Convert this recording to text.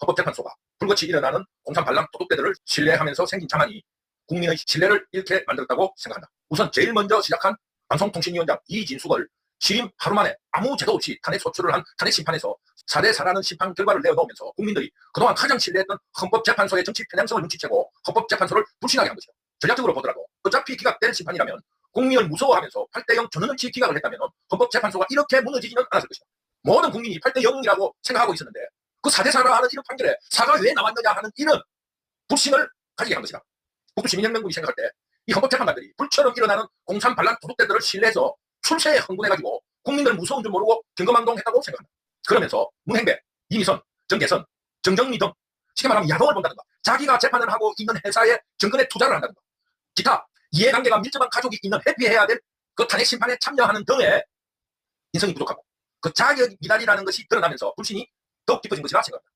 헌법재판소가 불같이 일어나는 공산 반란 도둑대들을 신뢰하면서 생긴 장안이 국민의 신뢰를 잃게 만들었다고 생각한다. 우선 제일 먼저 시작한 방송통신위원장 이진숙을 취임 하루 만에 아무 제도 없이 탄핵 소추를 한 탄핵 심판에서 4대 4라는 심판 결과를 내어놓으면서 국민들이 그동안 가장 신뢰했던 헌법재판소의 정치 편향성을 눈치채고 헌법재판소를 불신하게 한 것이다. 전략적으로 보더라도 어차피 기각된 심판이라면 국민을 무서워하면서 8대 0 전원일치 기각을 했다면 헌법재판소가 이렇게 무너지지는 않았을 것이다. 모든 국민이 8대 0이라고 생각하고 있었는데 그 4대4라 하는 이런 판결에 사가 왜 나왔느냐 하는 이런 불신을 가지게 한 것이다. 북두 시민혁명군이 생각할 때 이 헌법재판관들이 불처럼 일어나는 공산 반란 도둑대들을 신뢰해서 출세에 흥분해가지고 국민들 무서운 줄 모르고 경거망동 했다고 생각한다. 그러면서 문행배, 이미선, 정계선, 정정미 등 쉽게 말하면 야동을 본다든가 자기가 재판을 하고 있는 회사에 정권에 투자를 한다든가 기타 이해관계가 밀접한 가족이 있는 회피해야 될 그 탄핵 심판에 참여하는 등의 인성이 부족하고 그 자격 미달이라는 것이 드러나면서 불신이 더욱 깊어진 것이라 생각합니다.